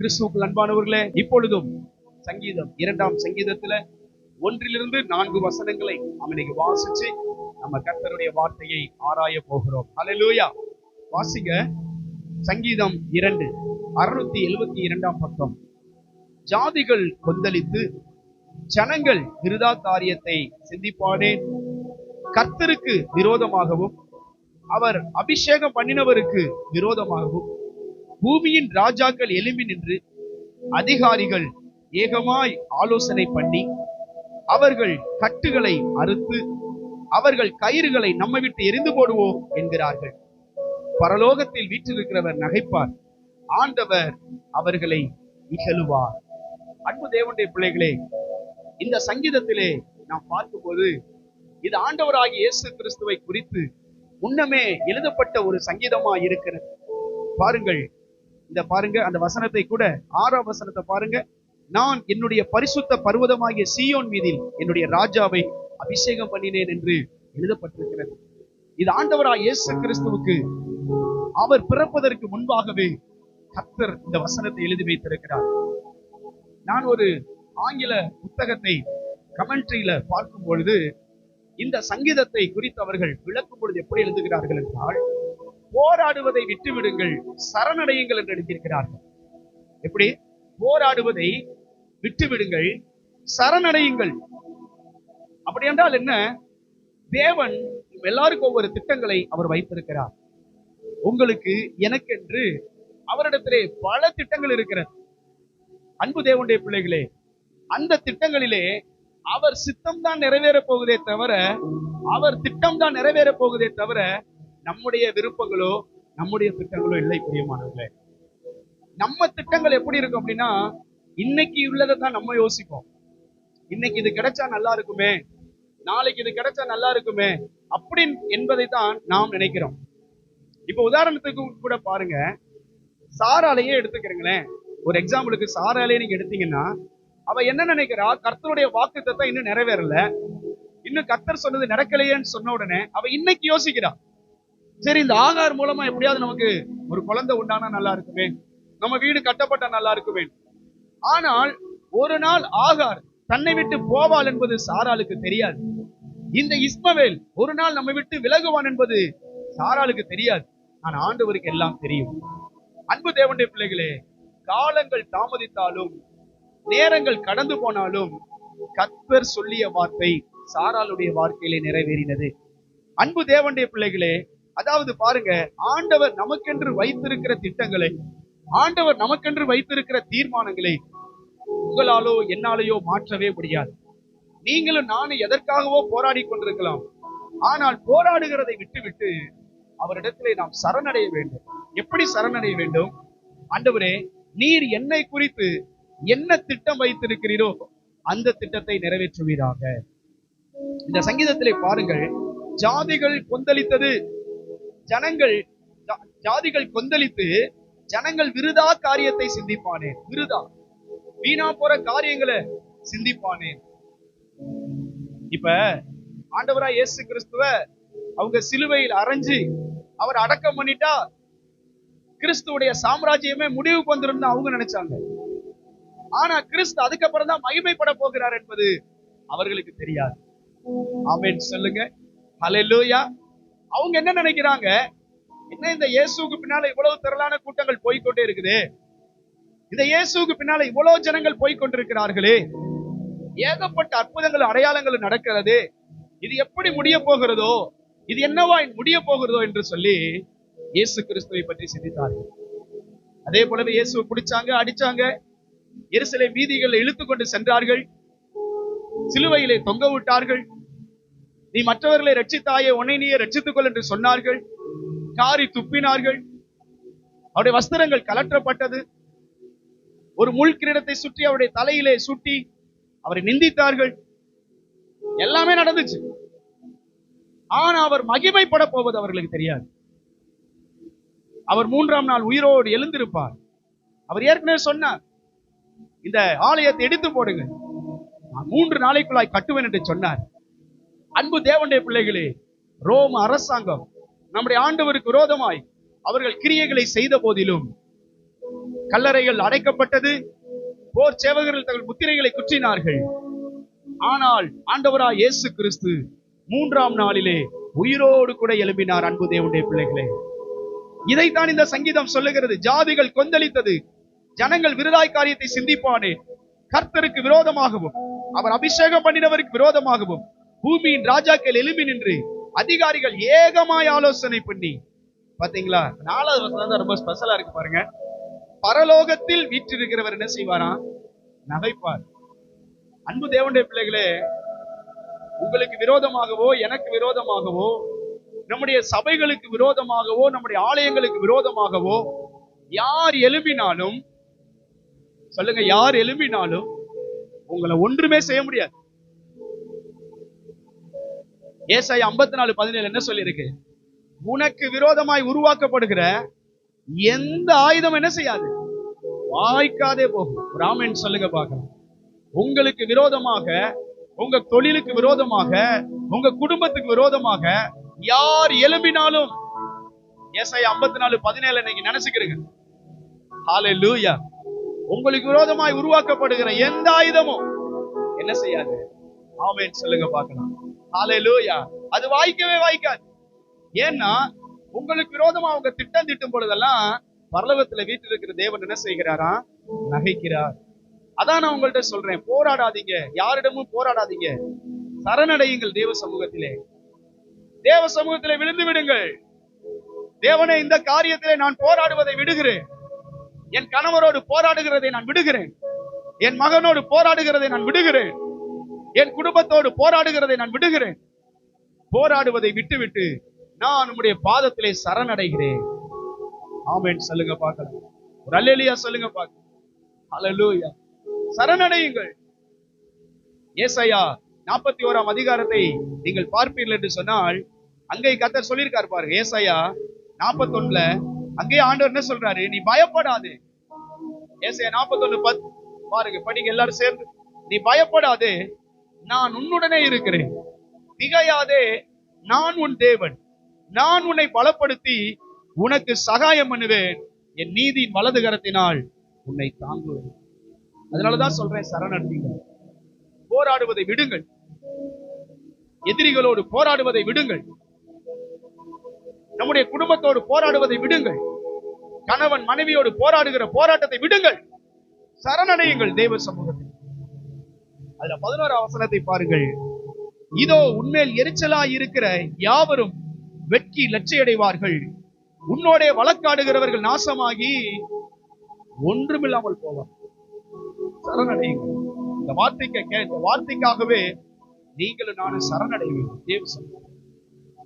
கிறிஸ்துவுக்கு அன்பானவர்களே இப்பொழுதும் சங்கீதம் இரண்டாம் சங்கீதத்துல ஒன்றிலிருந்து நான்கு வசனங்களை அவனுக்கு வாசிச்சு நம்ம கர்த்தருடைய வார்த்தையை ஆராய போகிறோம். அலலூயா வாசிங்க. சங்கீதம் இரண்டு அறுநூத்தி எழுபத்தி இரண்டாம் பக்கம். ஜாதிகள் கொந்தளித்து ஜனங்கள் விருதா காரியத்தை சிந்திப்பானேன் கர்த்தருக்கு விரோதமாகவும் அவர் அபிஷேகம் பண்ணினவருக்கு விரோதமாகவும் பூமியின் ராஜாக்கள் எழும்பி நின்று அதிகாரிகள் ஏகமாய் ஆலோசனை பண்ணி அவர்கள் கட்டுகளை அறுத்து அவர்கள் கயிறுகளை நம்ம விட்டு எரிந்து போடுவோம் என்கிறார்கள். பரலோகத்தில் வீற்றிருக்கிறவர் நகைப்பார். ஆண்டவர் அவர்களை இகழுவார். அன்பு தேவனுடைய பிள்ளைகளே இந்த சங்கீதத்திலே நாம் பார்க்கும்போது இது ஆண்டவராகிய இயேசு கிறிஸ்துவை குறித்து முன்னமே எழுதப்பட்ட ஒரு சங்கீதமா இருக்கிறது பாருங்கள் இந்த பாருங்க அந்த வசனத்தை கூட ஆறாம் வசனத்தை பாருங்க. நான் என்னுடைய பரிசுத்த பர்வதமாகிய சியோன் மீதில் என்னுடைய ராஜாவை அபிஷேகம் பண்ணினேன் என்று எழுதப்பட்டிருக்கிறது. இது ஆண்டவரா இயேசு கிறிஸ்துவுக்கு அவர் பிறப்பதற்கு முன்பாகவே கர்த்தர் இந்த வசனத்தை எழுதி வைத்திருக்கிறார். நான் ஒரு ஆங்கில புத்தகத்தை கமெண்ட்ரியில பார்க்கும் பொழுது இந்த சங்கீதத்தை குறித்து அவர்கள் விளக்கும் பொழுது எப்படி எழுதுகிறார்கள் என்றால் போராடுவதை விட்டு விடுங்கள் சரணடையுங்கள் என்று எழுதியிருக்கிறார்கள். எப்படி? போராடுவதை விட்டு விடுங்கள் சரணடையுங்கள். அப்படி என்றால் என்ன? தேவன் எல்லாருக்கும் ஒவ்வொரு திட்டங்களை அவர் வைத்திருக்கிறார். உங்களுக்கு எனக்கென்று அவரிடத்திலே பல திட்டங்கள் இருக்கிறது. அன்பு தேவனுடைய பிள்ளைகளே அந்த திட்டங்களிலே அவர் சித்தம் தான் நிறைவேற போகுதே தவிர அவர் திட்டம் தான் நிறைவேற போகுதே தவிர நம்முடைய விருப்பங்களோ நம்முடைய திட்டங்களோ இல்லை பிரியமானவர்களே. நம்ம திட்டங்கள் எப்படி இருக்கும் அப்படின்னா இன்னைக்கு உள்ளதை தான் நம்ம யோசிப்போம். இன்னைக்கு இது கிடைச்சா நல்லா இருக்குமே நாளைக்கு இது கிடைச்சா நல்லா இருக்குமே அப்படி என்பதை தான் நாம் நினைக்கிறோம். இப்ப உதாரணத்துக்கு கூட பாருங்க சாராலையே எடுத்துக்கிறீங்களேன். ஒரு எக்ஸாம்பிளுக்கு சாராலையே நீங்க எடுத்தீங்கன்னா அவ என்ன நினைக்கிறா? கர்த்தருடைய வாக்குத்தத்தை இன்னும் நிறைவேறல. இன்னும் கர்த்தர் சொன்னது நடக்கலையேன்னு சொன்ன உடனே அவ இன்னைக்கு யோசிக்கிறா. சரி இந்த ஆகார் மூலமா எப்படியாவது நமக்கு ஒரு குழந்தை உண்டானா நல்லா இருக்குமே? நம்ம வீடு கட்டப்பட்டா நல்லா இருக்குமே? ஆனால் ஒரு நாள் ஆகார் தன்னை விட்டு போவாள் என்பது சாராளுக்கு தெரியாது. இந்த இஸ்மவேல் ஒரு நாள் நம்மை விட்டு விலகுவான் என்பது சாராளுக்கு தெரியாது. ஆனா ஆண்டவருக்கு எல்லாம் தெரியும். அன்பு தேவனுடைய பிள்ளைகளே காலங்கள் தாமதித்தாலும் நேரங்கள் கடந்து போனாலும் கத்வர் சொல்லிய வார்த்தை சாராளுடைய வாழ்க்கையிலே நிறைவேறினது. அன்பு தேவனுடைய பிள்ளைகளே அதாவது பாருங்க ஆண்டவர் நமக்கென்று வைத்திருக்கிற திட்டங்களை ஆண்டவர் நமக்கென்று வைத்திருக்கிற தீர்மானங்களை உங்களாலோ என்னாலேயோ மாற்றவே முடியாது. நீங்களும் நானும் எதற்காகவோ போராடி கொண்டிருக்கலாம். ஆனால் போராடுகிறதை விட்டுவிட்டு அவரிடத்திலே நாம் சரணடைய வேண்டும். எப்படி சரணடைய வேண்டும்? ஆண்டவரே நீர் என்னை குறித்து என்ன திட்டம் வைத்திருக்கிறீரோ அந்த திட்டத்தை நிறைவேற்றுவீராக. இந்த சங்கீதத்திலே பாருங்கள் ஜாதிகள் கொந்தளித்தது ஜனங்கள் ஜா- ஜாதிகள் கொந்தளித்து ஜனங்கள் விருதா காரியத்தை சிந்திப்பானேன் விருதா. வீணா போற காரியங்களை சிந்திப்பானேன் இப்ப ஆண்டவரா இயேசு கிறிஸ்துவ அவங்க சிலுவையில் அரைஞ்சு அவர் அடக்கம் பண்ணிட்டா கிறிஸ்துவுடைய சாம்ராஜ்யமே முடிவுக்கு வந்துடும் அவங்க நினைச்சாங்க. ஆனா கிறிஸ்து அதுக்கப்புறம் தான் மகிமைப்பட போகிறார் என்பது அவர்களுக்கு தெரியாது. ஆமேன் சொல்லுங்க. ஹலெல்லூயா அவங்க என்ன நினைக்கிறாங்க? என்ன இந்த இயேசுவுக்கு பின்னால இவ்வளவு திரளான கூட்டங்கள் போய்கொண்டே இருக்குது? இந்த இயேசுவுக்கு பின்னால இவ்வளவு ஜனங்கள் போய்க்கொண்டிருக்கிறார்களே? ஏகப்பட்ட அற்புதங்கள் அடையாளங்கள் நடக்கிறது. இது எப்படி முடிய போகிறதோ இது என்னவா முடிய போகிறதோ என்று சொல்லி இயேசு கிறிஸ்துவை பற்றி சிந்தித்தார்கள் அதே போலவே இயேசுவை பிடிச்சாங்க அடிச்சாங்க. எருசலை வீதிகளில் இழுத்து கொண்டு சென்றார்கள். சிலுவையிலே தொங்க விட்டார்கள். நீ மற்றவர்களை ரட்சித்தாயே உன்னை நீயே ரட்சித்துக் கொள் என்று சொன்னார்கள். காரி துப்பினார்கள். அவருடைய வஸ்திரங்கள் கலற்றப்பட்டது. ஒரு முள் கிரீடத்தை சுற்றி அவருடைய தலையிலே சுட்டி அவரை நிந்தித்தார்கள். எல்லாமே நடந்துச்சு. ஆனா அவர் மகிமைப்பட போவது அவர்களுக்கு தெரியாது. அவர் மூன்றாம் நாள் உயிரோடு எழுந்திருப்பார். அவர் ஏற்கனவே சொன்னார் இந்த ஆலயத்தை எடுத்து போடுங்க மூன்று நாளைக்குள்ளாய் கட்டுவேன் என்று சொன்னார். அன்பு தேவனுடைய பிள்ளைகளே ரோம் அரசாங்கம் நம்முடைய ஆண்டவருக்கு விரோதமாய் அவர்கள் கிரியைகளை செய்த போதிலும் கல்லறைகள் அடைக்கப்பட்டது போர் சேவகர்கள் தங்கள் முத்திரைகளை குற்றினார்கள். ஆனால் ஆண்டவராய் இயேசு கிறிஸ்து மூன்றாம் நாளிலே உயிரோடு கூட எழும்பினார் அன்பு தேவனுடைய பிள்ளைகளே. இதைத்தான் இந்த சங்கீதம் சொல்லுகிறது. ஜாதிகள் கொந்தளித்தது ஜனங்கள் விருதாய் காரியத்தை சிந்திப்பானே கர்த்தருக்கு விரோதமாகவும் அவர் அபிஷேகம் பண்ணினவருக்கு விரோதமாகவும் பூமியின் ராஜாக்கள் எழும்பி நின்று அதிகாரிகள் ஏகமாய் ஆலோசனை பண்ணி. பாத்தீங்களா? நாலாவது வசனம் தான் ரொம்ப ஸ்பெஷலா இருக்கு பாருங்க. பரலோகத்தில் வீற்றிருக்கிறவர் என்ன செய்வாராம் நகைப்பார். அன்பு தேவனுடைய பிள்ளைகளே உங்களுக்கு விரோதமாகவோ எனக்கு விரோதமாகவோ நம்முடைய சபைகளுக்கு விரோதமாகவோ நம்முடைய ஆலயங்களுக்கு விரோதமாகவோ யார் எழும்பினாலும் சொல்லுங்க யார் எழும்பினாலும் உங்களை ஒன்றுமே செய்ய முடியாது. ஏசாய் ஐம்பத்தி நாலு பதினேழு என்ன சொல்லியிருக்கு? உனக்கு விரோதமாய் உருவாக்கப்படுகிற எந்த ஆயுதம் என்ன செய்யாது? வாய்க்காதே போகும். ராமன் சொல்லுங்க பார்க்கலாம். உங்களுக்கு விரோதமாக உங்க தொழிலுக்கு விரோதமாக உங்க குடும்பத்துக்கு விரோதமாக யார் எழும்பினாலும் எஸ்ஐ ஐம்பத்தி நாலு பதினேழு நீங்க நினைச்சுக்கிறீங்க ஹalleluya. உங்களுக்கு விரோதமாய் உருவாக்கப்படுகிற எந்த ஆயுதமும் என்ன செய்யாது? ஆமேன் சொல்லுங்க பார்க்கலாம். ஹalleluya. அது வாய்க்கவே வாய்க்காது. ஏன்னா உங்களுக்கு விரோதமா அவங்க திட்டம் திட்டும் பொழுதெல்லாம் பரலோகத்துல வீட்டில் இருக்கிற தேவன் என்ன செய்கிறாரா நகைக்கிறார். அதான் நான் உங்கள்ட்ட சொல்றேன். போராடாதீங்க. யாரிடமும் போராடாதீங்க. சரணடையுங்கள் தேவ சமூகத்திலே. தேவ சமூகத்திலே விழுந்து விடுங்கள். தேவனே இந்த காரியத்திலே நான் போராடுவதை விடுகிறேன். என் கணவரோடு போராடுகிறதை நான் விடுகிறேன். என் மகனோடு போராடுகிறதை நான் விடுகிறேன். என் குடும்பத்தோடு போராடுகிறதை நான் விடுகிறேன். போராடுவதை விட்டுவிட்டு நான் உம்முடைய பாதத்திலே சரணடைகிறேன். ஆமேன். சொல்லுங்க பார்க்கலாம். ஒரு அல்லலியா சொல்லுங்க பார்க்கலாம். ஹalleluya சரணடையுங்கள். ஏசையா நாற்பத்தி ஓராம் அதிகாரத்தை நீங்கள் பார்ப்பீர்கள் என்று சொன்னால் அங்கே கத்தர் சொல்லியிருக்கார் பாருங்க ஏசையா நாற்பத்தொன்னுல அங்கே ஆண்டவர் என்ன சொல்றாரு? நீ பயப்படாது. ஏசையா நாற்பத்தொன்னு பத் பாருங்க படிங்க எல்லாரும் சேர்ந்து. நீ பயப்படாதே. நான் உன்னுடனே இருக்கிறேன். திகையாதே நான் உன் தேவன். நான் உன்னை பலப்படுத்தி உனக்கு சகாயம் பண்ணுவேன். என் நீதியின் வலது கரத்தினால் உன்னை தாங்குவேன். அதனாலதான் சொல்றேன் சரணடைங்க போராடுவதை விடுங்கள். எதிரிகளோடு போராடுவதை விடுங்கள். நம்முடைய குடும்பத்தோடு போராடுவதை விடுங்கள். கணவன் மனைவியோடு போராடுகிற போராட்டத்தை விடுங்கள். சரணடையுங்கள் தேவ சமூகம் அதுல பதினோரு அவசரத்தை பாருங்கள். இதோ உன்மேல் எரிச்சலா இருக்கிற யாவரும் வெட்கி லட்சியடைவார்கள். உன்னோடே வழக்காடுகிறவர்கள் நாசமாகி ஒன்றுமில்லாமல் போவார். சரணடையுங்கள். இந்த வார்த்தைக்கு இந்த வார்த்தைக்காகவே நீங்களும் நானும் சரணடைவேன். தேவ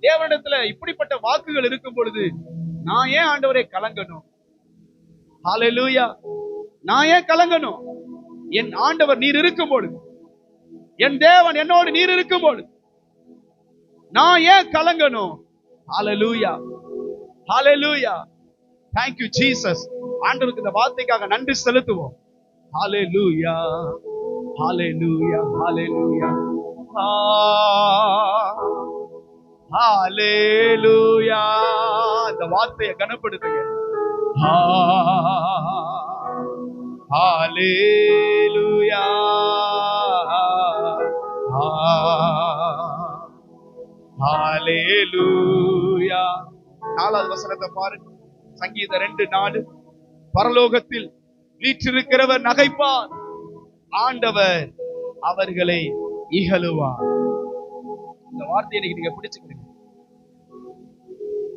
தேவனிடத்துல இப்படிப்பட்ட வாக்குகள் இருக்கும் பொழுது நான் ஏன் ஆண்டவரை கலங்கணும்? ஹalleluya. நான் ஏன் கலங்கணும்? என் ஆண்டவர் நீர் இருக்கும் பொழுது. என் தேவன் என்னோடு நீர் இருக்கும் பொழுது நான் ஏன் கலங்கணும்? ஹalleluya ஹalleluya thank you jesus. ஆண்டவருக்கு இந்த வார்த்தைக்காக நன்றி செலுத்துவோம். ஹalleluya ஹalleluya ஹalleluya ஹalleluya இந்த வார்த்தையை கனப்படுத்துங்க. ஹalleluya நாலாவது வசனத்தை பாருங்க சங்கீத ரெண்டு நாடு பரலோகத்தில் வீற்றிருக்கிறவர் நகைப்பார். ஆண்டவர் அவர்களை இகழுவார். இந்த வார்த்தையை நீங்க பிடிச்சுக்கிறீங்க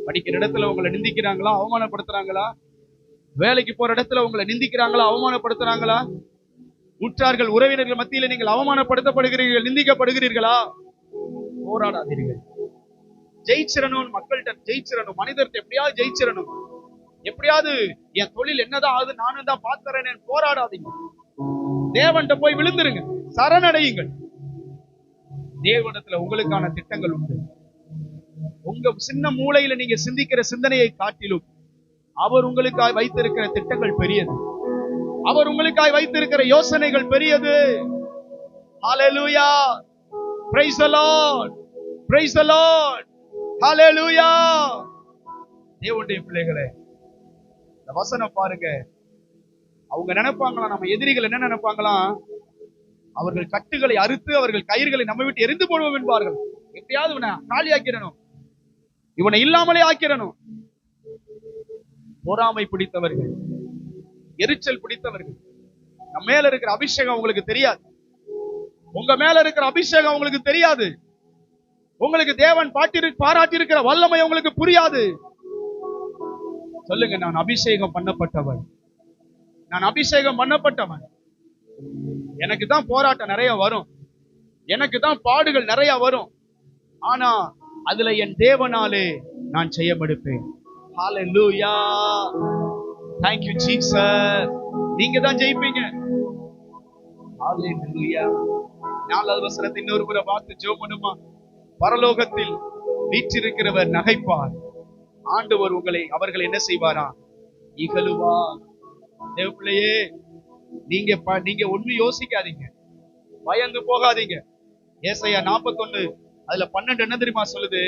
படிக்கிற இடத்துல உங்களை நிந்திக்கிறாங்களா? அவமானப்படுத்துறாங்களா? வேலைக்கு போற இடத்துல உங்களை நிந்திக்கிறாங்களா? அவமானப்படுத்துறாங்களா? உற்றார்கள் உறவினர்கள் மத்தியில நீங்கள் அவமானப்படுத்தப்படுகிறீர்கள் நிந்திக்கப்படுகிறீர்களா? போராடாதீர்கள். ஜெயிச்சிடணும் மக்கள்கிட்ட ஜெயிச்சிடணும். மனிதர்கிட்ட எப்படியாவது ஜெயிச்சிடணும். எப்படியாவது என் தொழில் என்னதான் ஆகுது நானும் தான் பாத்துறேன் போராடாதீங்க. தேவன்கிட்ட போய் விழுந்துருங்க. சரணடையுங்கள். தேவனத்துல உங்களுக்கான திட்டங்கள் உண்டு. உங்க சின்ன மூளையில நீங்க சிந்திக்கிற சிந்தனையை காட்டிலும் அவர் உங்களுக்காய் வைத்திருக்கிற திட்டங்கள் பெரியது. அவர் உங்களுக்காய் வைத்திருக்கிற யோசனைகள் பெரியது. ஹalleluya praise the lord. Praise the lord. Hallelujah. தேவனுடைய பிள்ளைகளே இந்த வசனம் பாருங்க. அவங்க நினைப்பாங்களாம் நம்ம எதிரிகள் என்ன நினைப்பாங்களாம் அவர்கள் கட்டுகளை அறுத்து அவர்கள் கயிறுகளை நம்ம விட்டு எரிந்து போடுவோம் என்பார்கள். எப்படியாவது இவனை காலி ஆக்கிடணும். இவனை இல்லாமலே ஆக்கிடணும். பொறாமை பிடித்தவர்கள் எரிச்சல் பிடித்தவர்கள். நம்ம மேல இருக்கிற அபிஷேகம் உங்களுக்கு தெரியாது. உங்க மேல இருக்கிற அபிஷேகம் உங்களுக்கு தெரியாது. உங்களுக்கு தேவன் பாட்டி பாராட்டி இருக்கிற வல்லமை உங்களுக்கு புரியாது. சொல்லுங்க நான் அபிஷேகம் பண்ணப்பட்டவன். நான் அபிஷேகம் பண்ணப்பட்டவன். எனக்கு தான் போராட்டம் நிறைய வரும். எனக்கு தான் பாடுகள் நிறைய வரும். ஆனா அதுல என் தேவனாலே நான் செய்யப்படுப்பேன் ஹalleluya thank you jesus. நீங்க தான் ஜெயிப்பீங்க. ஹalleluya நாலாவது வசனத்தை இன்னொரு முறை பார்த்து ஜெபம் பண்ணுமா? பரலோகத்தில் வீற்றிருக்கிறவர் நகைப்பார். ஆண்டவர் உங்களை அவர்கள் என்ன செய்வாரா? இகழுவா தேவப்பிள்ளையே நீங்க நீங்க ஒண்ணு யோசிக்காதீங்க. பயந்து போகாதீங்க. ஏசையா 41 அதுல பன்னெண்டு என்ன தெரியுமா சொல்லுது?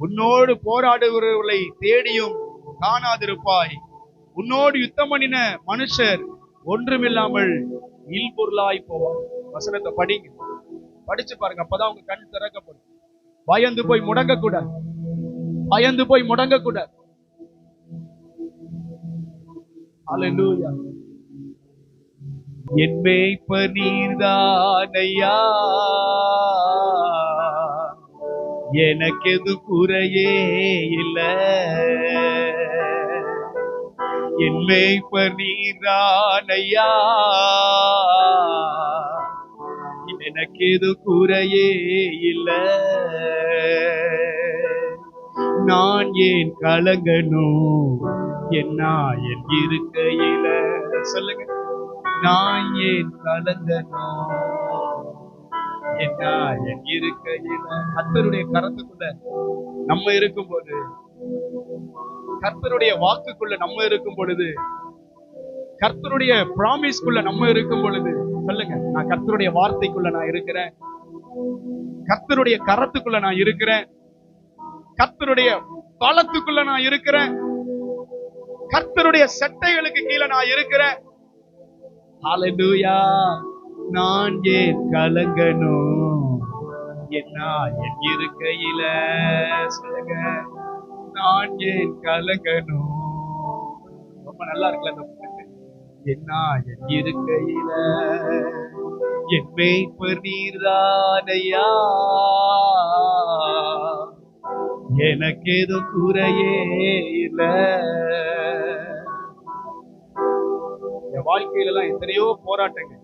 உன்னோடு போராடுகிறவர்களை தேடியும் காணாதிருப்பாய். உன்னோடு யுத்தம் பண்ணின மனுஷர் ஒன்றுமில்லாமல் இல்பொருளாய் போவார். வசனத்தை படிங்க. படிச்சு பாருங்க அப்பதான் உங்க கண் திறக்கப்படும். பயந்து போய் முடங்க கூட பயந்து போய் முடங்க கூட என் மேய்ப்ப நீர்தானையா? எனக்கு எது குறையே இல்ல. என் மேய்ப்ப நீர்தானையா? எனக்கு எது குறையே இல்ல. நான் ஏன் கலங்கணும் என்ன என் இருக்கையில? சொல்லுங்க. நான் ஏன் கலங்கணும் என்ன என் இருக்கையில? கர்த்தருடைய கரத்துக்குள்ள நம்ம இருக்கும்போது கர்த்தருடைய வாக்குக்குள்ள நம்ம இருக்கும் பொழுது கர்த்தருடைய ப்ராமிஸ்குள்ள நம்ம இருக்கும் பொழுது சொல்லுங்க. நான் கர்த்தருடைய வார்த்தைக்குள்ள நான் இருக்கிறேன். கர்த்தருடைய கரத்துக்குள்ள நான் இருக்கிறேன். கர்த்தருடைய பலத்துக்குள்ள நான் இருக்கிறேன். கர்த்தருடைய சட்டைகளுக்கு கீழே நான் இருக்கிறேன். நான் ஏன் கலங்கணும்? என்ன என் இருக்கையில சொல்லுங்க. நான் ஏன் கலங்கணும்? ரொம்ப நல்லா இருக்குல்ல என்ன என் இருக்கையில என் மேய்ப்பர் நீர்தானையா? எனக்கு எதுவும் குறையே இல்ல. என் வாழ்க்கையில எல்லாம் எத்தனையோ போராட்டங்கள்.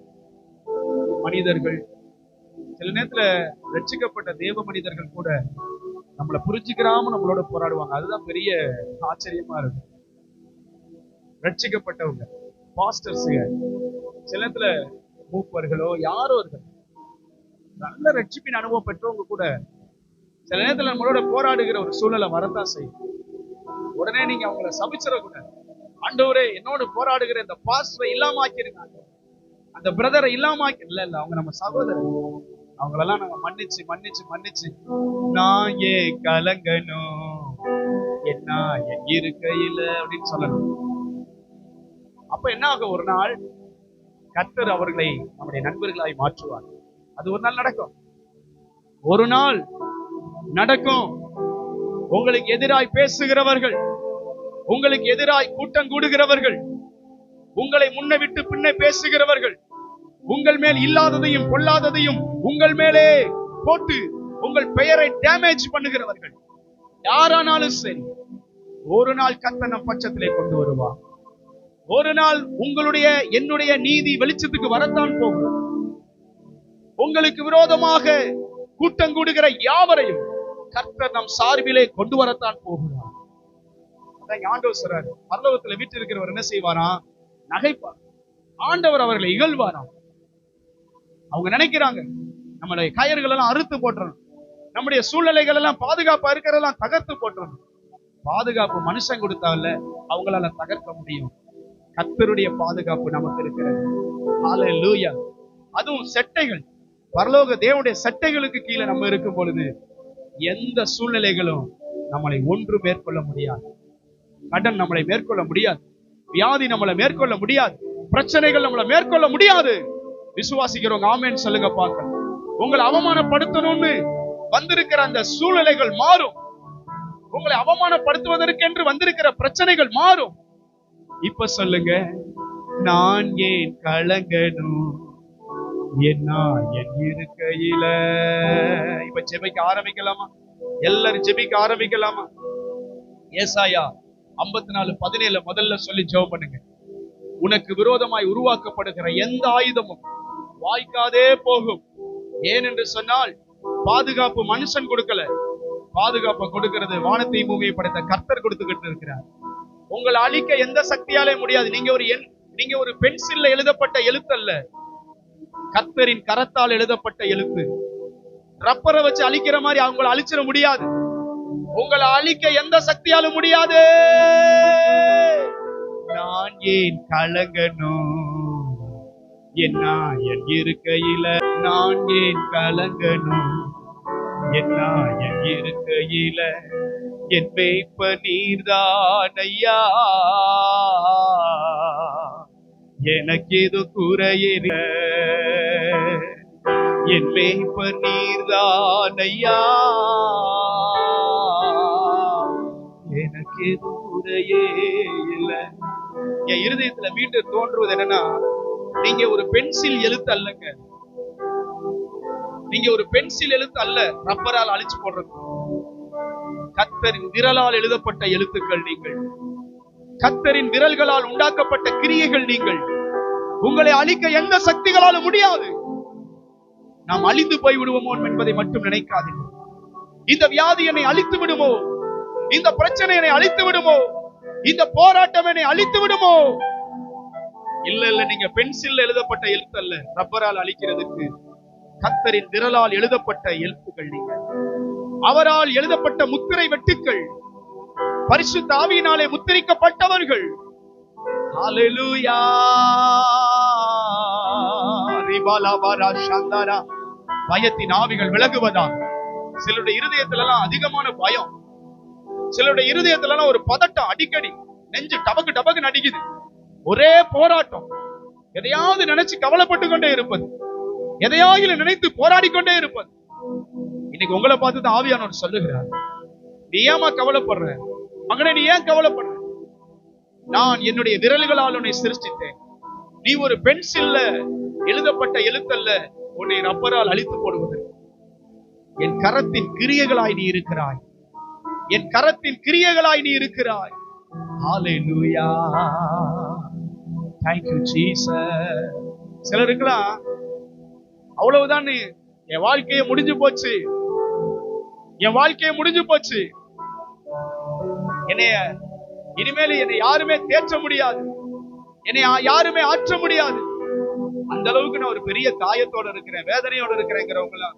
மனிதர்கள் சில நேரத்துல ரட்சிக்கப்பட்ட தேவ மனிதர்கள் கூட நம்மளை புரிஞ்சுக்கிறாம நம்மளோட போராடுவாங்க. அதுதான் பெரிய ஆச்சரியமா இருக்கு. ரட்சிக்கப்பட்டவங்க. பாஸ்டர்ஸுங்க சில நேரத்துல மூப்பர்களோ யாரோ ஒருத்தர். நல்ல ரட்சிப்பின் அனுபவம் பெற்றவங்க கூட சில நேரத்துல நம்மளோட போராடுகிற ஒரு சூழ்நிலை வரத்தான் செய்யும். உடனே நீங்க அவங்கள சபிச்சிடக்கூடாது ஆண்டவரே என்னோட போராடுகிற இந்த பாஸ்டரை இல்லாம ஆக்கிருக்காங்க அந்த பிரதரை இல்லாம ஆக்கி இல்ல இல்ல அவங்க நம்ம சகோதரர். அவங்களெல்லாம் நம்ம மன்னிச்சு மன்னிச்சு மன்னிச்சு. நான் ஏ கலங்கணும்? என்ன என் இருக்கையில? அப்படின்னு சொல்லணும். அப்ப என்ன ஆகும் ஒரு நாள் கர்த்தர் அவர்களை நம்முடைய நண்பர்களாய் மாற்றுவார். அது ஒரு நாள் நடக்கும். ஒரு நாள் நடக்கும். உங்களுக்கு எதிராய் பேசுகிறவர்கள் உங்களுக்கு எதிராய் கூட்டம் கூடுகிறவர்கள் உங்களை முன்ன விட்டு பின்ன பேசுகிறவர்கள் உங்கள் மேல் இல்லாததையும் கொள்ளாததையும் உங்கள் மேலே போட்டு உங்கள் பெயரை டேமேஜ் பண்ணுகிறவர்கள். யாரானாலும் சரி ஒரு நாள் கத்தனம் பட்சத்திலே கொண்டு வருவார். ஒரு நாள் உங்களுடைய என்னுடைய நீதி வெளிச்சத்துக்கு வரத்தான் போகும். உங்களுக்கு விரோதமாக கூட்டம் கூடுகிற யாவரையும் கர்த்தர் நம் சார்பிலே கொண்டு வரத்தான் போகிறார். அதான் ஆண்டவர் சொல்றாரு. பரலோகத்துல வீட்டு இருக்கிறவர் என்ன செய்வாரா? நகைப்பார். ஆண்டவர் அவர்களை இகழ்வாராம் அவங்க நினைக்கிறாங்க நம்மளுடைய கயர்கள் எல்லாம் அறுத்து போட்டுறணும். நம்முடைய சூழ்நிலைகள் எல்லாம் பாதுகாப்பா இருக்கிறதெல்லாம் தகர்த்து போட்டுறணும். பாதுகாப்பு மனுஷன் கொடுத்தால அவங்களால தகர்க்க முடியும். கத்தருடைய பாதுகாப்பு நமக்கு இருக்கிறது. அதுவும் செட்டைகள். பரலோக தேவனுடைய சட்டைகளுக்கு கீழே நம்ம இருக்கும் பொழுது எந்த சூழ்நிலைகளும் நம்மளை ஒன்று மேற்கொள்ள முடியாது. கடன் நம்மளை மேற்கொள்ள முடியாது. வியாதி நம்மளை மேற்கொள்ள முடியாது. பிரச்சனைகள் நம்மளை மேற்கொள்ள முடியாது. விசுவாசிக்கிறவங்க ஆமேன்னு சொல்லுங்க பார்க்க. உங்களை அவமானப்படுத்தணும்னு வந்திருக்கிற அந்த சூழ்நிலைகள் மாறும். உங்களை அவமானப்படுத்துவதற்கென்று வந்திருக்கிற பிரச்சனைகள் மாறும். இப்ப சொல்லுங்க நான் ஏன் கலங்கணும்? என்ன என் இருக்கையில? இப்ப ஜெபிக்க ஆரம்பிக்கலாமா? எல்லாரும் ஜெபிக்க ஆரம்பிக்கலாமா? ஏசாயா ஐம்பத்தி நாலு பதினேழு முதல்ல சொல்லி ஜெபம் பண்ணுங்க. உனக்கு விரோதமாய் உருவாக்கப்படுகிற எந்த ஆயுதமும் வாய்க்காதே போகும். ஏனென்று சொன்னால் பாதுகாப்பு மனுஷன் கொடுக்கல. பாதுகாப்பை கொடுக்கிறது வானத்தை பூமியை படைத்த கர்த்தர் கொடுத்துக்கிட்டு இருக்கிறார். உங்களை அழிக்க எந்த சக்தியாலே முடியாது. நீங்க ஒரு எண் நீங்க ஒரு பென்சில்ல எழுதப்பட்ட எழுத்து அல்ல. கர்த்தரின் கரத்தால் எழுதப்பட்ட எழுத்து. ரப்பரை வச்சு அழிக்கிற மாதிரி அவங்கள அழிச்சிட முடியாது. உங்களை அழிக்க எந்த சக்தியாலும் முடியாது. நான் ஏன் கலங்கணும்? என்ன என் இருக்கையில நான் ஏன் கலங்கணும்? என்ன என் இருக்கையில என் மேய்ப்ப நீர்தான் ஐயா. எனக்கு எது குறையிற என் மேய்ப்ப நீர்தான் ஐயா. எனக்கு எது குறையே இல்லை என் இருதயத்துல மீண்டும் தோன்றுவது என்னன்னா நீங்க ஒரு பென்சில் எழுத்து அல்லங்க. நீங்க ஒரு பென்சில் எழுத்து அல்ல ரப்பரால் அழிச்சு போடுறது. கத்தரின் விரலால் எழுதப்பட்ட எழுத்துக்கள் நீங்கள். கத்தரின் விரல்களால் உண்டாக்கப்பட்ட கிரியைகள் நீங்கள். உங்களை அழிக்க எந்த சக்திகளாலும் முடியாது. நாம் அழிந்து போய் விடுவோமோ என்பதை மட்டும் நினைக்காதீர்கள். இந்த வியாதி என்னை அழித்து விடுமோ? இந்த பிரச்சனை என்னை அழித்து விடுமோ? இந்த போராட்டம் என்னை அழித்து விடுமோ? இல்ல இல்ல நீங்க பென்சில் எழுதப்பட்ட எழுத்து அல்ல ரப்பரால் அழிக்கிறதுக்கு கத்தரின் விரலால் எழுதப்பட்ட எழுத்துக்கள் நீங்க அவரால் எழுதப்பட்ட முத்திரை வெட்டுக்கள் பரிசு தாவியினாலே முத்திரிக்கப்பட்டவர்கள். சாந்தாரா பயத்தின் ஆவிகள் விலகுவதாக சிலருடைய இருதயத்துல எல்லாம் அதிகமான பயம். சிலருடைய இருதயத்துல எல்லாம் ஒரு பதட்டம் அடிக்கடி. நெஞ்சு டபக்கு டபக்கு நடிக்குது. ஒரே போராட்டம். எதையாவது நினைச்சு கவலைப்பட்டு கொண்டே இருப்பது. எதையாவது நினைத்து போராடி கொண்டே இருப்பது. இன்னைக்கு உங்களை பார்த்து தான் ஆவியானவர் சொல்லுகிறார். நீ ஏமா கவலைப்படுற? மகனே நீ ஏன் கவலைப்படுற? நான் என்னுடைய விரல்களால் உன்னை சிருஷ்டித்தேன். நீ ஒரு பென்சில்ல எழுதப்பட்ட எழுத்தல்ல உன்னை ரப்பரால் அழித்து போடுவது என் கரத்தின் கிரியைகளாய் நீ இருக்கிறாய். என் கரத்தின் கிரியைகளாய் நீ இருக்கிறாய். ஹalleluya thank you jesus. சிலருக்குலாம் அவ்வளவுதான் என் வாழ்க்கையே முடிஞ்சு போச்சு. என் வாழ்க்கைய முடிஞ்சு போச்சு. என்னைய இனிமேல் என்னை யாருமே தேற்ற முடியாது. என்னை யாருமே ஆற்ற முடியாது. அந்த அளவுக்கு நான் ஒரு பெரிய காயத்தோட இருக்கிறேன் வேதனையோட இருக்கிறேங்கிறவங்க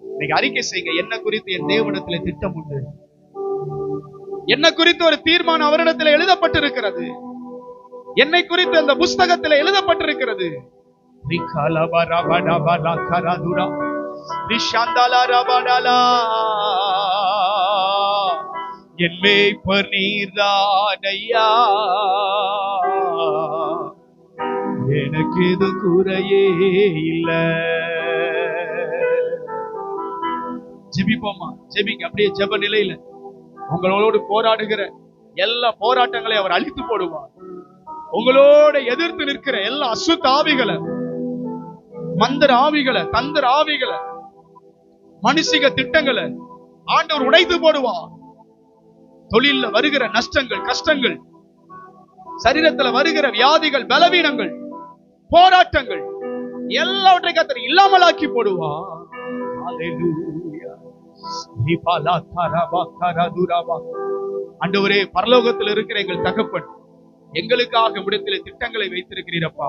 இன்னைக்கு அறிக்கை செய்யுங்க என்ன குறித்து என் தேவனத்துல திட்டம் உண்டு? என்ன குறித்து ஒரு தீர்மானம் அவரிடத்தில் எழுதப்பட்டிருக்கிறது? என்னை குறித்து அந்த புஸ்தகத்தில் எழுதப்பட்டிருக்கிறது? ரிகலபரபடபலகரதுரா, என் மேய்ப்பர் நீர்தானையா எனக்கு இது குறையே இல்ல. ஜெபிப்போமா ஜெபிங்க. அப்படியே ஜெப நிலையில உங்களோடு போராடுகிற எல்லா போராட்டங்களை அவர் அழித்து போடுவார். உங்களோட எதிர்த்து நிற்கிற எல்லா அசுத்த ஆவிகளை மந்திர ஆவிகளை தந்திர ஆவிகளை மனுஷிக திட்டங்களை ஆண்டவர் உடைத்து போடுவார் தொழில்ல வருகிற நஷ்டங்கள் கஷ்டங்கள் சரீரத்துல வருகிற வியாதிகள் பலவீனங்கள் போராட்டங்கள் எல்லாவற்றையும் கத்தர் இல்லாமலாக்கி போடுவார் ஆண்டவரே பரலோகத்தில் இருக்கிற எங்கள் தகப்பன் எங்களுக்காக உடத்திலே திட்டங்களை வைத்திருக்கிறீரப்பா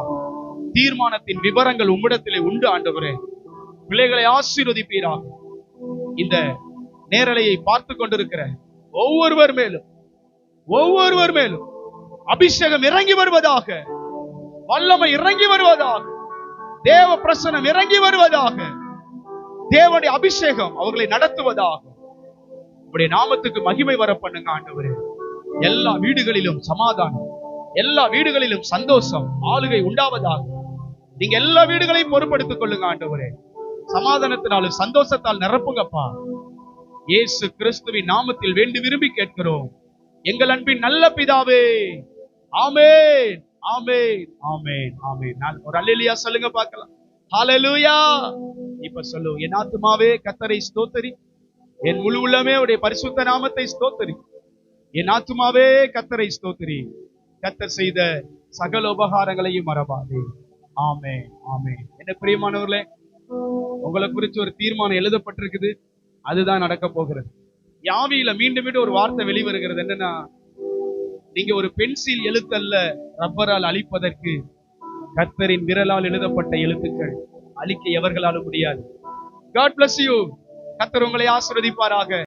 தீர்மானத்தின் விவரங்கள் உம்மிடத்திலே உண்டு ஆண்டவரே. பிள்ளைகளை ஆசீர்வதிப்பீராக. இந்த நேரலையை பார்த்து கொண்டிருக்கிற ஒவ்வொருவர் மேலும் ஒவ்வொருவர் மேலும் அபிஷேகம் இறங்கி வருவதாக வல்லமை இறங்கி வருவதாக தேவ பிரசனம் இறங்கி வருவதாக தேவனுடைய அபிஷேகம் அவர்களை நடத்துவதாக. உடைய நாமத்துக்கு மகிமை வர பண்ணுங்க ஆண்டவரே. எல்லா வீடுகளிலும் சமாதானம் எல்லா வீடுகளிலும் சந்தோஷம் ஆளுகை உண்டாவதாக. நீங்க எல்லா வீடுகளையும் பொறுப்படுத்திக் கொள்ளுங்க ஆண்டவரே. சமாதானத்தினாலும் சந்தோஷத்தால் நிரப்புங்கப்பா. இயேசு கிறிஸ்துவின் நாமத்தில் வேண்டி விரும்பி கேட்கிறோம். எங்கள் அன்பின் நல்ல பிதாவே ஆமேன் ஆமேன் ஆமேன் ஆமேன். நான் ஒரு அல்லா சொல்லுங்க பார்க்கலாம். ஹalleluya. இப்ப சொல்லு என் ஆத்மாவே கத்தரை ஸ்தோத்தரி. என் முழு உள்ளமே உடைய பரிசுத்த நாமத்தை ஸ்தோத்தரி. என் ஆத்மாவே கத்தரை ஸ்தோத்தரி. கத்தர் செய்த சகல உபகாரங்களையும் மறவாதே. ஆமே ஆமே என்ன பிரியமானவர்களே உங்களை குறித்து ஒரு தீர்மானம் எழுதப்பட்டிருக்குது. அதுதான் நடக்க போகிறது. யாவியில மீண்டும் மீண்டும் ஒரு வார்த்தை வெளிவருகிறது என்னன்னா நீங்க ஒரு பென்சில் எழுத்தல்ல ரப்பரால் அழிப்பதற்கு கர்த்தரின் விரலால் எழுதப்பட்ட எழுத்துக்கள் அழிக்க எவர்களாலும் முடியாது. காட் பிளஸ் யூ கர்த்தர் உங்களை ஆசிர்வதிப்பாராக.